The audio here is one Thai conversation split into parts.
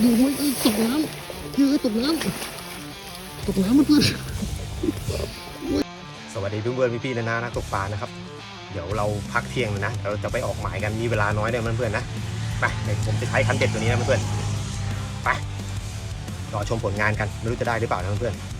อยู่ม่เอ้ยตกน้ำเฮ้ยตกน้ำตกน้ำเพื่อนสวัสดีเพื่อนๆพี่ๆนะนะนักตกปลานะครับ เดี๋ยวเราพักเที่ยงนะเราจะไปออกหมายกันมีเวลาน้อยเนี่ยเพื่อนๆนะไปเดี๋ยวผมจะใช้คันเด็ดตัวนี้นะเพื่อนๆไปรอชมผลงานกันไม่รู้จะได้หรือเปล่านะเพื่อนๆ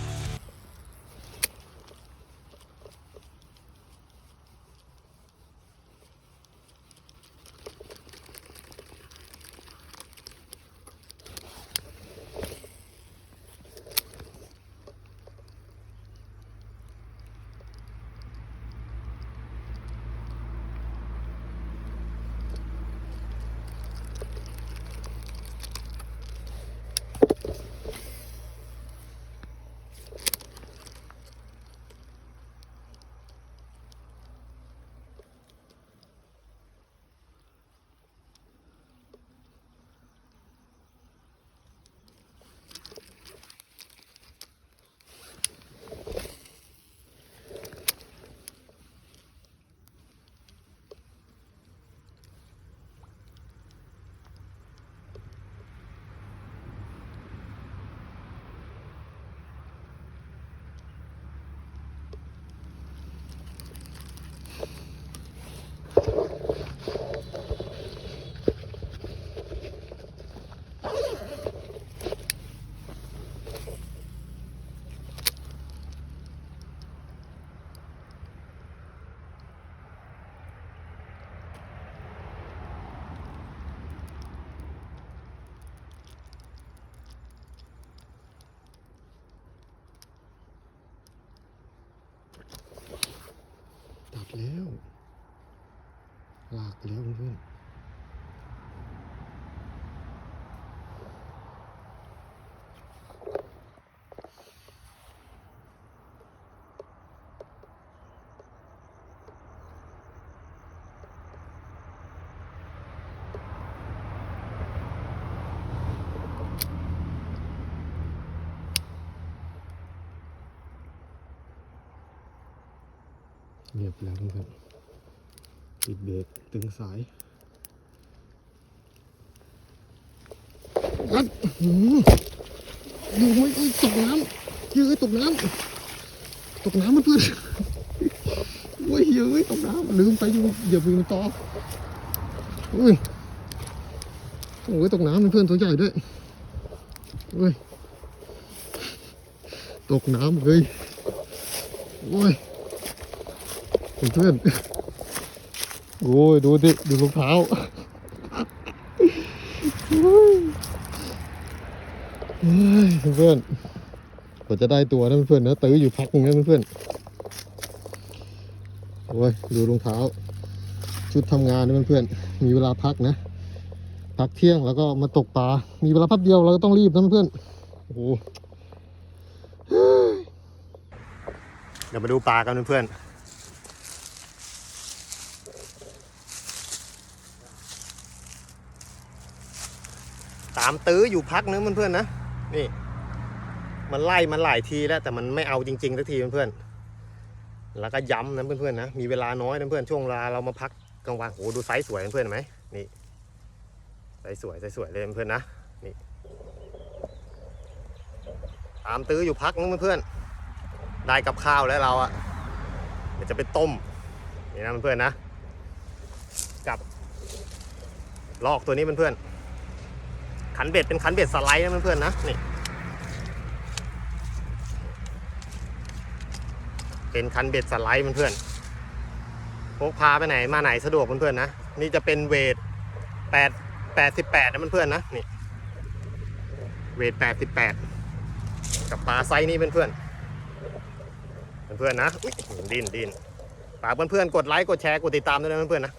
ตัดแล้ว ลากแล้วเพื่อนเงียบแล้วเพื่อน ๆปิดเบรกตึงสายวัดอยู่ไม่เอ้ยตกน้ำเฮ้ยตกน้ำตกน้ำมันเพื่อนโอ้ยเฮ้ยตกน้ำลืมไปอยู่อย่าไปมันต่ออุ้ยโอ้ยตกน้ำเพื่อนตัวใหญ่ด้วยเว้ยตกน้ำเลยโอ้ยเพื่อน โอ้ยดูดิดูรองเท้าเพื่อนกว่าจะได้ตัวนะเพื่อนนะตื้ออยู่พักนึงนะเพื่อนโอ้ยดูรองเท้า ชุดทำงานนะเพื่อนมีเวลาพักนะ พักเที่ยงแล้วก็มาตกปลา มีเวลาพักเดียวเราก็ต้องรีบนะเพื่อนโอ้โหเดี๋ยวมาดูปลากันเพื่อน ตามตื้ออยู่พักนึงเพื่อนๆนะนี่ มันไล่มันหลายทีแล้ว แต่มันไม่เอาจริงๆสักทีเพื่อนๆแล้วก็ย้ำนะเพื่อนๆนะมีเวลาน้อยนะเพื่อนช่วงเวลาเรามาพักกลางวันโหดูไซส์สวยเพื่อนๆเห็นไหมนี่ไซส์สวยไซส์สวยเลยเพื่อนๆนะนี่ตามตื้ออยู่พักนึงเพื่อนๆได้กับข้าวแล้วเราอะเดี๋ยวจะไปต้มนี่นะเพื่อนๆนะกับลอกตัวนี้เพื่อนๆ ขันเบ็ดเป็นขันเบ็ดสไลด์นะเพื่อนๆนะนี่เป็นคันเบ็ดสไลด์เพื่อนๆพกพาไปไหนมาไหนสะดวกเพื่อนๆนะนี่จะเป็นเวทแปดแปดสิบแปดนะเพื่อนๆนะนี่เวทแปดสิบแปดกับปลาไซส์นี้เพื่อนๆเพื่อนๆนะดิ้นดิ้นฝากเพื่อนๆกดไลค์กดแชร์กดติดตามด้วยนะเพื่อนๆนะ